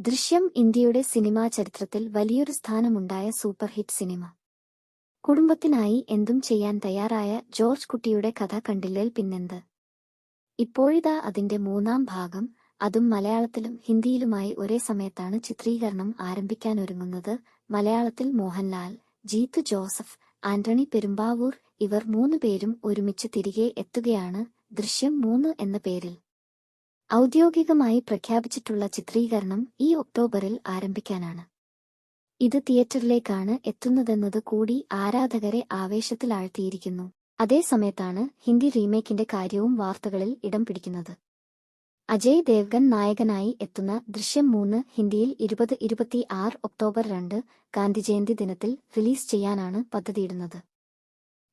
ദൃശ്യം ഇന്ത്യയുടെ സിനിമാ ചരിത്രത്തിൽ വലിയൊരു സ്ഥാനമുണ്ടായ സൂപ്പർ ഹിറ്റ് സിനിമ. കുടുംബത്തിനായി എന്തും ചെയ്യാൻ തയ്യാറായ ജോർജ് കുട്ടിയുടെ കഥ കണ്ടില്ലേൽ പിന്നെന്ത്? ഇപ്പോഴിതാ അതിന്റെ മൂന്നാം ഭാഗം അതും മലയാളത്തിലും ഹിന്ദിയിലുമായി ഒരേ സമയത്താണ് ചിത്രീകരണം ആരംഭിക്കാനൊരുങ്ങുന്നത്. മലയാളത്തിൽ മോഹൻലാൽ ജീത്തു ജോസഫ് ആന്റണി പെരുമ്പാവൂർ ഇവർ മൂന്ന് പേരും ഒരുമിച്ച് തിരികെ എത്തുകയാണ് ദൃശ്യം മൂന്ന് എന്ന പേരിൽ. ഔദ്യോഗികമായി പ്രഖ്യാപിച്ചിട്ടുള്ള ചിത്രീകരണം ഈ ഒക്ടോബറിൽ ആരംഭിക്കാനാണ്. ഇത് തിയേറ്ററിലേക്കാണ് എത്തുന്നതെന്നത് കൂടി ആരാധകരെ ആവേശത്തിലാഴ്ത്തിയിരിക്കുന്നു അതേസമയത്താണ് ഹിന്ദി റീമേക്കിന്റെ കാര്യവും വാർത്തകളിൽ ഇടം പിടിക്കുന്നത്. അജയ് ദേവ്ഗൻ നായകനായി എത്തുന്ന ദൃശ്യം മൂന്ന് ഹിന്ദിയിൽ ഇരുപത് ഇരുപത്തി ആറ് ഒക്ടോബർ രണ്ട് ഗാന്ധിജയന്തി ദിനത്തിൽ റിലീസ് ചെയ്യാനാണ് പദ്ധതിയിടുന്നത്.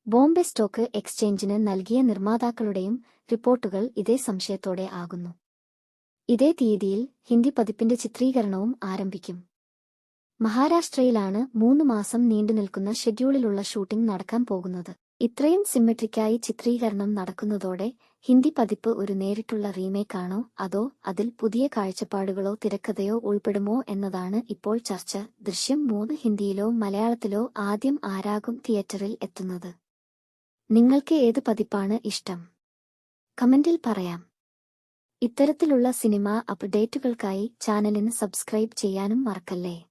ബോംബെ സ്റ്റോക്ക് എക്സ്ചേഞ്ചിന് നൽകിയ നിർമ്മാതാക്കളുടെയും റിപ്പോർട്ടുകൾ ഇതേ സംശയത്തോടെ ആകുന്നു. ഇതേ തീയതിയിൽ ഹിന്ദി പതിപ്പിന്റെ ചിത്രീകരണവും ആരംഭിക്കും. മഹാരാഷ്ട്രയിലാണ് മൂന്ന് മാസം നീണ്ടുനിൽക്കുന്ന ഷെഡ്യൂളിലുള്ള ഷൂട്ടിംഗ് നടക്കാൻ പോകുന്നത്. ഇത്രയും സിമ്മട്രിക്കായി ചിത്രീകരണം നടക്കുന്നതോടെ ഹിന്ദി പതിപ്പ് ഒരു നേരിട്ടുള്ള റീമേക്കാണോ അതോ അതിൽ പുതിയ കാഴ്ചപ്പാടുകളോ തിരക്കഥയോ ഉൾപ്പെടുമോ എന്നതാണ് ഇപ്പോൾ ചർച്ച. ദൃശ്യം മൂന്ന് ഹിന്ദിയിലോ മലയാളത്തിലോ ആദ്യം ആരാകും തിയേറ്ററിൽ എത്തുന്നത്. നിങ്ങൾക്ക് ഏത് പതിപ്പാണ് ഇഷ്ടം? കമന്റിൽ പറയാം. ഇത്തരത്തിലുള്ള സിനിമാ അപ്ഡേറ്റുകൾക്കായി ചാനലിന് സബ്സ്ക്രൈബ് ചെയ്യാനും മറക്കല്ലേ?